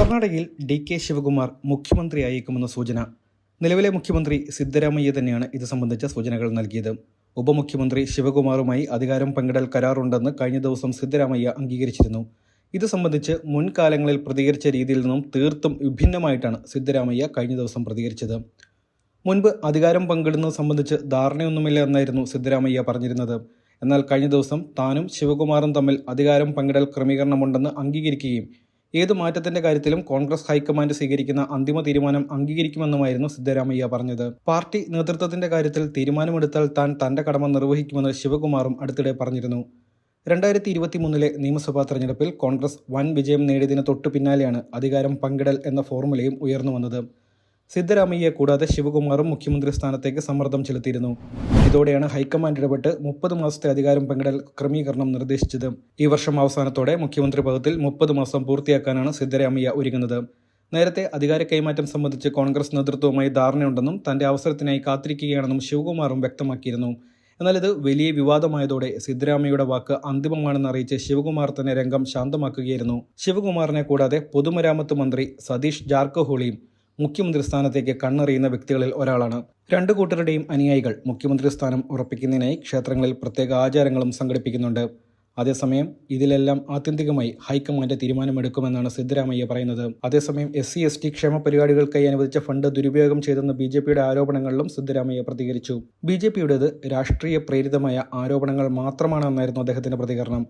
കർണാടകയിൽ D K Shivakumar മുഖ്യമന്ത്രിയായേക്കുമെന്ന സൂചന. നിലവിലെ മുഖ്യമന്ത്രി സിദ്ധരാമയ്യ തന്നെയാണ് ഇത് സംബന്ധിച്ച സൂചനകൾ നൽകിയത്. ഉപമുഖ്യമന്ത്രി ശിവകുമാറുമായി അധികാരം പങ്കിടൽ കരാറുണ്ടെന്ന് കഴിഞ്ഞ ദിവസം സിദ്ധരാമയ്യ അംഗീകരിച്ചിരുന്നു. ഇത് സംബന്ധിച്ച് മുൻകാലങ്ങളിൽ പ്രതികരിച്ച രീതിയിൽ നിന്നും തീർത്തും വിഭിന്നമായിട്ടാണ് സിദ്ധരാമയ്യ കഴിഞ്ഞ ദിവസം പ്രതികരിച്ചത്. മുൻപ് അധികാരം പങ്കിടുന്നത് സംബന്ധിച്ച് ധാരണയൊന്നുമില്ല എന്നായിരുന്നു സിദ്ധരാമയ്യ പറഞ്ഞിരുന്നത്. എന്നാൽ കഴിഞ്ഞ ദിവസം താനും ശിവകുമാറും തമ്മിൽ അധികാരം പങ്കിടൽ ക്രമീകരണമുണ്ടെന്ന് അംഗീകരിക്കുകയും ഏത് മാറ്റത്തിന്റെ കാര്യത്തിലും കോൺഗ്രസ് ഹൈക്കമാൻഡ് സ്വീകരിക്കുന്ന അന്തിമ തീരുമാനം അംഗീകരിക്കുമെന്നുമായിരുന്നു സിദ്ധരാമയ്യ പറഞ്ഞത്. പാർട്ടി നേതൃത്വത്തിന്റെ കാര്യത്തിൽ തീരുമാനമെടുത്താൽ താൻ തന്റെ കടമ നിർവഹിക്കുമെന്ന് ശിവകുമാറും അടുത്തിടെ പറഞ്ഞിരുന്നു. രണ്ടായിരത്തി ഇരുപത്തി മൂന്നിലെ നിയമസഭാ തെരഞ്ഞെടുപ്പിൽ കോൺഗ്രസ് വൻ വിജയം നേടിയതിന് തൊട്ടു പിന്നാലെയാണ് അധികാരം പങ്കിടൽ എന്ന ഫോർമുലയും ഉയർന്നു വന്നത്. സിദ്ധരാമയ്യെ കൂടാതെ ശിവകുമാറും മുഖ്യമന്ത്രി സ്ഥാനത്തേക്ക് സമ്മർദ്ദം ചെലുത്തിയിരുന്നു. ഇതോടെയാണ് ഹൈക്കമാൻഡ് ഇടപെട്ട് മുപ്പത് മാസത്തെ അധികാരം പങ്കിടൽ ക്രമീകരണം നിർദ്ദേശിച്ചത്. ഈ വർഷം അവസാനത്തോടെ മുഖ്യമന്ത്രി പദത്തിൽ മുപ്പത് മാസം പൂർത്തിയാക്കാനാണ് സിദ്ധരാമയ്യ ഒരുങ്ങുന്നത്. നേരത്തെ അധികാര കൈമാറ്റം സംബന്ധിച്ച് കോൺഗ്രസ് നേതൃത്വവുമായി ധാരണയുണ്ടെന്നും തന്റെ അവസരത്തിനായി കാത്തിരിക്കുകയാണെന്നും ശിവകുമാറും വ്യക്തമാക്കിയിരുന്നു. എന്നാൽ ഇത് വലിയ വിവാദമായതോടെ സിദ്ധരാമയ്യയുടെ വാക്ക് അന്തിമമാണെന്ന് അറിയിച്ച് ശിവകുമാർ തന്നെ രംഗം ശാന്തമാക്കുകയായിരുന്നു. ശിവകുമാറിനെ കൂടാതെ പൊതുമരാമത്ത് മന്ത്രി സതീഷ് ജാർക്കഹോളിയും മുഖ്യമന്ത്രി സ്ഥാനത്തേക്ക് കണ്ണെറിയുന്ന വ്യക്തികളിൽ ഒരാളാണ്. രണ്ടു കൂട്ടരുടെയും അനുയായികൾ മുഖ്യമന്ത്രി സ്ഥാനം ഉറപ്പിക്കുന്നതിനായി ക്ഷേത്രങ്ങളിൽ പ്രത്യേക ആചാരങ്ങളും സംഘടിപ്പിക്കുന്നുണ്ട്. അതേസമയം ഇതിലെല്ലാം ആത്യന്തികമായി ഹൈക്കമാൻഡ് തീരുമാനമെടുക്കുമെന്നാണ് സിദ്ധരാമയ്യ പറയുന്നത്. അതേസമയം എസ് സി എസ് ടി ക്ഷേമ പരിപാടികൾക്കായി അനുവദിച്ച ഫണ്ട് ദുരുപയോഗം ചെയ്തെന്ന ബി ജെ പിയുടെ ആരോപണങ്ങളിലും സിദ്ധരാമയ്യ പ്രതികരിച്ചു. ബി ജെ പിയുടേത് രാഷ്ട്രീയ പ്രേരിതമായ ആരോപണങ്ങൾ മാത്രമാണെന്നായിരുന്നു അദ്ദേഹത്തിന്റെ പ്രതികരണം.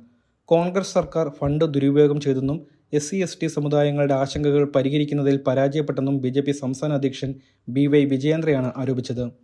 കോൺഗ്രസ് സർക്കാർ ഫണ്ട് ദുരുപയോഗം ചെയ്തെന്നും എസ് സി എസ് ടി സമുദായങ്ങളുടെ ആശങ്കകൾ പരിഹരിക്കുന്നതിൽ പരാജയപ്പെട്ടെന്നും ബി ജെ പി സംസ്ഥാന അധ്യക്ഷൻ ബി വൈ വിജയേന്ദ്രയാണ് ആരോപിച്ചത്.